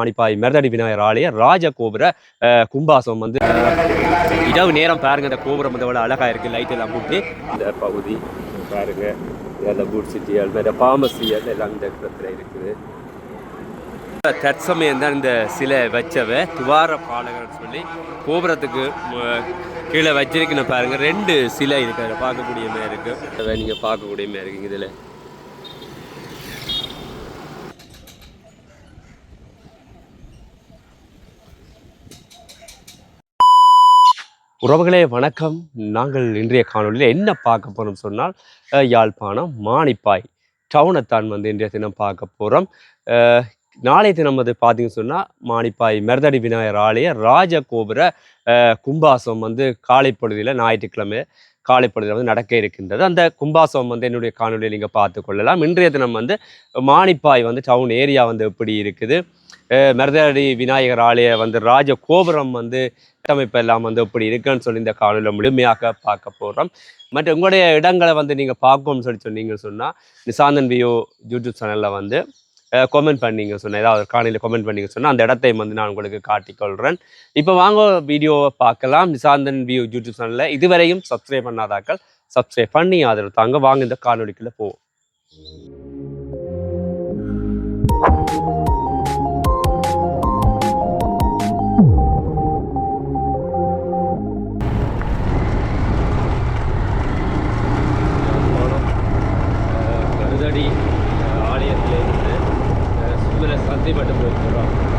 மாணிப்பாய் மெரதடி விநாயகர் ஆலய ராஜ கோபுர கும்பாசம் வந்து இரவு நேரம் பாருங்க இந்த கோபுரம் வந்து எவ்வளோ அழகாக இருக்கு லைட் எல்லாம் போட்டு. இந்த பகுதி பாருங்க அந்த குட் சிட்டி அந்த பாமசி எல்லாம் இந்த இடத்துல இருக்குது. தற்சமயம் தான் இந்த சிலை வச்சவ துவார பாலகர்னு சொல்லி கோபுரத்துக்கு கீழே வச்சிருக்குன்னு பாருங்க ரெண்டு சிலை இருக்கு அதில் பார்க்கக்கூடிய மாதிரி இருக்கு. அதை நீங்க பார்க்கக்கூடிய மாதிரி இருக்குங்க இதில். உறவுகளே வணக்கம். நாங்கள் இன்றைய காணொளியில் என்ன பார்க்க போகிறோம் சொன்னால் யாழ்ப்பாணம் மானிப்பாய் டவுனைத்தான் வந்து இன்றைய தினம் பார்க்க போகிறோம் நாளைய தினம் வந்து பார்த்தீங்கன்னு சொன்னால் மானிப்பாய் மெர்தடி விநாயகர் ஆலய ராஜகோபுர கும்பாசம் வந்து காலை பொழுதில் ஞாயிற்றுக்கிழமை காலைப்பொழுதில் வந்து நடக்க இருக்கின்றது. அந்த கும்பாசவம் வந்து என்னுடைய காணொலியில் நீங்கள் பார்த்து கொள்ளலாம் இன்றைய தினம் வந்து மானிப்பாய் வந்து டவுன் ஏரியா வந்து எப்படி இருக்குது? அஹ், விநாயகர் ஆலய வந்து ராஜ கோபுரம் வந்து கட்டமைப்பு எல்லாம் வந்து எப்படி இருக்குன்னு சொல்லி இந்த காணொலியில் முழுமையாக பார்க்க போகிறோம் மற்ற உங்களுடைய இடங்களை வந்து நீங்கள் பார்க்கணும்னு சொல்லி சொன்னீங்கன்னு சொன்னால் நிசாந்தன் வியோ யூடியூப் சேனலில் வந்து கமெண்ட் பண்ணீங்க சொன்னேன் ஏதாவது காலையில் கமெண்ட் பண்ணீங்க சொன்னால் அந்த இடத்தையும் வந்து நான் உங்களுக்கு காட்டிக்கொள்கிறேன் இப்போ வாங்க வீடியோவை பார்க்கலாம். நிசாந்தன் வியூ யூடியூப் சேனலில் இதுவரையும் சப்ஸ்கிரைப் பண்ணாதாக்கள் சப்ஸ்கிரைப் பண்ணி ஆதரவு தாங்க. வாங்க இந்த காணொலிக்குள்ளே போவோம். बटन बोलते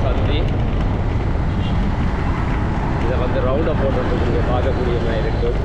சந்தி. இதை வந்து ரவுண்டை போட்டுட்டு நீங்கள் பார்க்கக்கூடிய மாதிரி இருக்கும்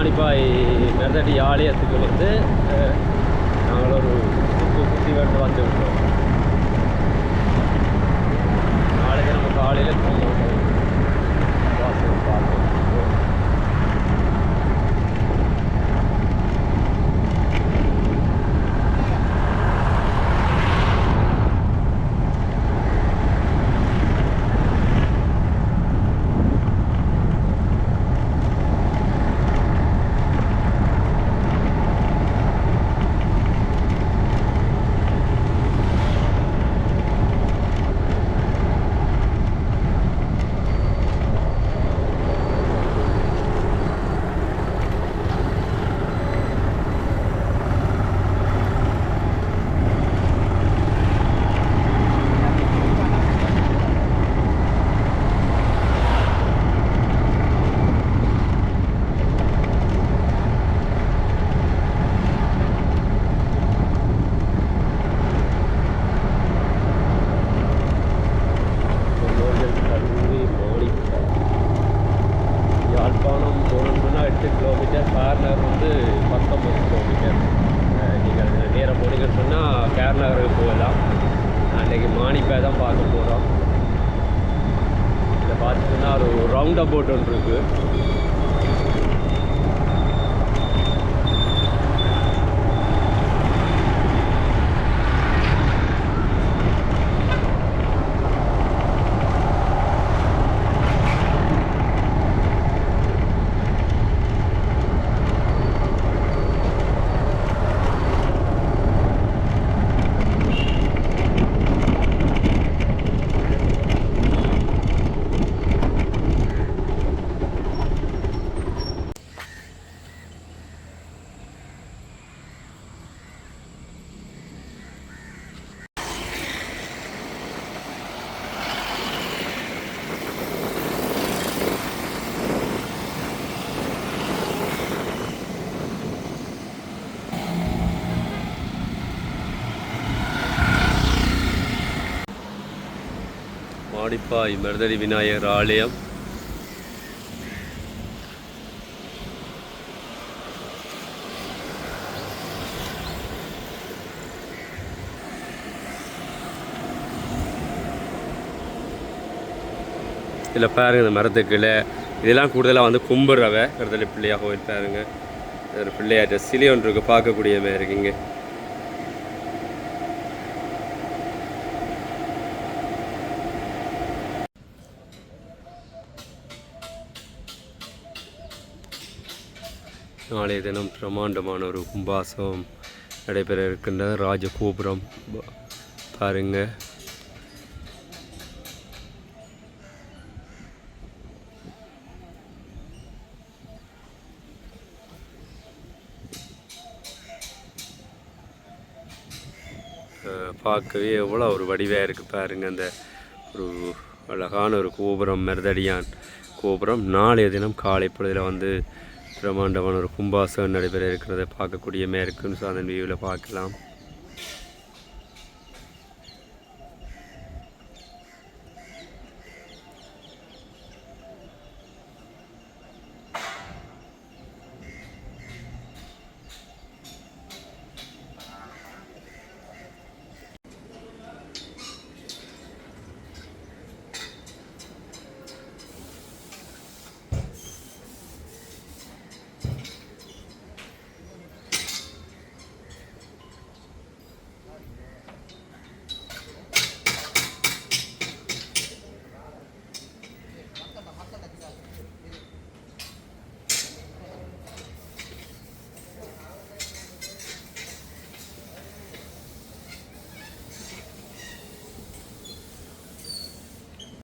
காணிப்பாய் மெதடி ஆலயத்துக்கு வந்து நாங்கள் ஒரு குத்து குத்தி வேண்டு வந்து விட்டோம். நாளைக்கு நமக்கு காலையில் போகணும் மாடிப்பாய் மருதடி விநாயகர் ஆலயம். இதில் பாருங்கள் இந்த மரத்துக்கிளை இதெல்லாம் கூடுதலாக வந்து கும்பிட்றவ கருதலி பிள்ளையாக கோயில் பாருங்கள் ஒரு பிள்ளையாட்ட சிலை ஒன்று இருக்கு பார்க்கக்கூடிய மாதிரி இருக்குங்க நாளைய தினம் பிரம்மாண்டமான ஒரு கும்பாசம் நடைபெற இருக்கின்ற ராஜகோபுரம். பாருங்க. பார்க்கவே எவ்வளோ ஒரு வடிவாக இருக்குது பாருங்க. அந்த ஒரு அழகான ஒரு கோபுரம் மருதடியான் கோபுரம். நாளைய தினம் காலை பொழுதில் வந்து பிரம்மாண்டமான ஒரு கும்பாசம் நடைபெற இருக்கிறத பார்க்கக்கூடிய மேற்குன்னு சாதன் வியூவில் பார்க்கலாம்.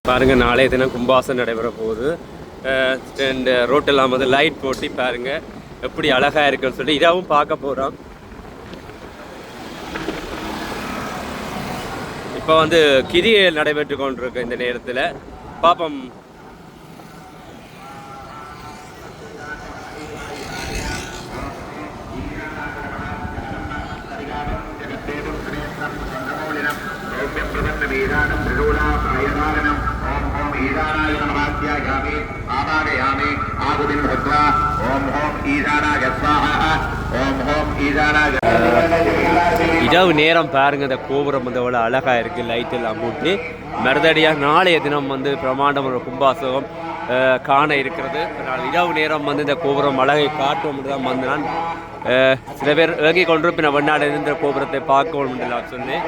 பாருங்கள் நாளைய தினம் கும்பாசம் நடைபெற போகுது. இந்த ரோட்டெல்லாம் வந்து லைட் போட்டி பாருங்கள் எப்படி அழகாக இருக்குன்னு சொல்லி இதாகவும் பார்க்க போகிறோம் இப்போ வந்து கிரியை நடைபெற்று கொண்டிருக்கு இந்த நேரத்தில் பாப்போம் இரவு நேரம் பாருங்க இந்த கோபுரம் வந்து எவ்வளோ அழகா இருக்கு லைட் எல்லாம் போட்டு. மறுதடியாக நாளைய தினம் வந்து பிரமாண்டம் ஒரு கும்பாசகம் காண இருக்கிறது. அதனால் இரவு நேரம் வந்து இந்த கோபுரம் அழகை காட்டும் தான் வந்து நான் சில பேர் ஏகி கொண்டு பின்ன வெண்ணாடு இருந்த கோபுரத்தை பார்க்கவும் என்று நான் சொன்னேன்.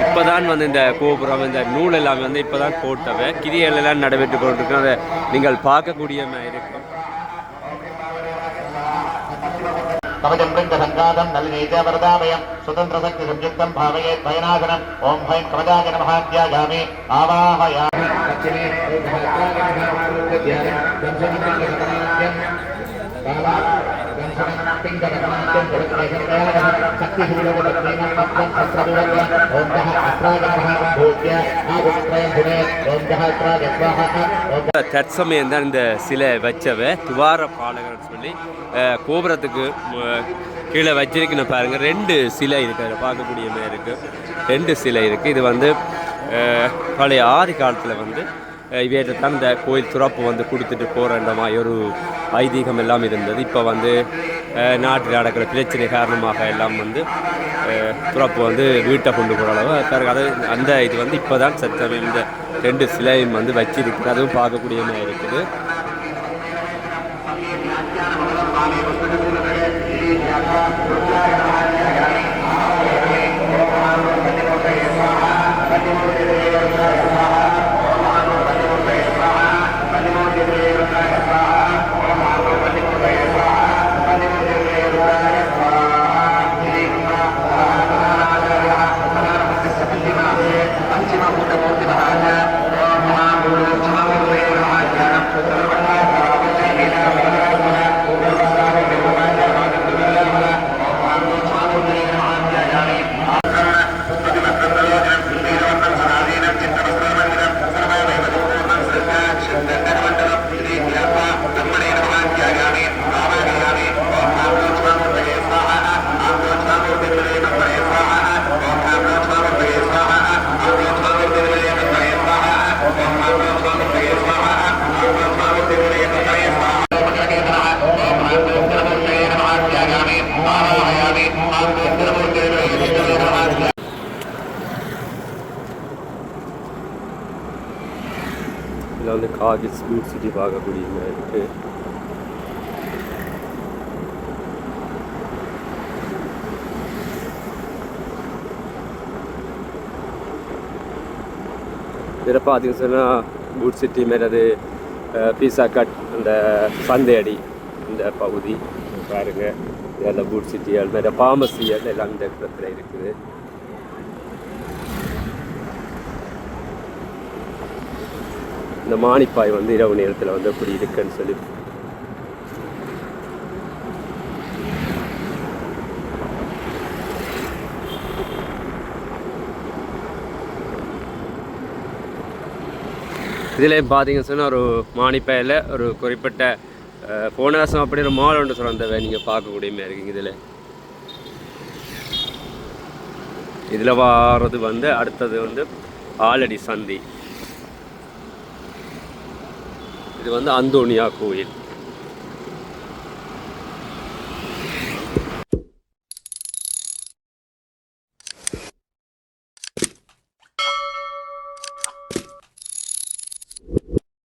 இப்போ தான் வந்து இந்த கோபுரம் இந்த நூல் எல்லாமே வந்து இப்போ தான் போட்டவை கிரியல் எல்லாம் நடைபெற்று கொண்டிருக்கோம் அதை நீங்கள் பார்க்கக்கூடிய இருக்கும். கவஜம் பிரிந்த சங்காதம் நளினி தேவரதாமயம் சுதந்திர சக்தி சம்யுக்தம் பாவையே பயனாசனம் ஓம் ஹைம் கவஜாய நமஹாத்யாயாமி ஆவாஹயாமி. லட்சுமி தம்சனிதம் தற்சமயம் தான் இந்த சிலை வச்சவ துவார பாலகர்னு சொல்லி கோபுரத்துக்கு கீழே வச்சிருக்கணும் பாருங்க. ரெண்டு சிலை இருக்கு அதில் பார்க்கக்கூடிய மாதிரி இருக்கு. ரெண்டு சிலை இருக்கு. இது வந்து பழைய ஆதி காலத்தில் வந்து இவையத்தான் தான் இந்த கோயில் துறப்பு வந்து கொடுத்துட்டு போகிற மாதிரி ஒரு ஐதீகம் எல்லாம் இருந்தது. இப்போ வந்து நாட்டில் நடக்கிற பிரச்சனை காரணமாக எல்லாம் வந்து துறப்பு வந்து வீட்டை கொண்டு போகிற அளவு பிறகு அது அந்த இது வந்து இப்போ தான் சத்தம் இந்த ரெண்டு சிலையும் வந்து வச்சிருக்கு அதுவும் பார்க்கக்கூடியமாக இருக்குது ॐ இதில் வந்து காகிஸ் சிட்டி பார்க்கக்கூடிய மாதிரி இருக்குது இதில் பார்த்தீங்கன்னு சொன்னால் பூட் சிட்டி மேலது பீஸா கட் அந்த சந்தையடி இந்த பகுதி. பாருங்க இதில் பூட் சிட்டி அது மாதிரி ஃபார்மசி எல்லாம் இந்த இடத்துல இருக்குது. இந்த மானிப்பாய் வந்து இரவு நேரத்தில் வந்து அப்படி இருக்குன்னு சொல்லி. இதில் பார்த்தீங்கன்னு சொன்னால் ஒரு மானிப்பாயில் ஒரு குறிப்பிட்ட போன வருஷம் அப்படி ஒரு மால் ஒன்று சொல்கிறத நீங்கள் பார்க்கக்கூடிய மாதிரி இருக்குங்க இதில். இதில் வாரது வந்து அடுத்தது வந்து ஆலடி சந்தி. இது வந்து அந்தோனியா கோயில்.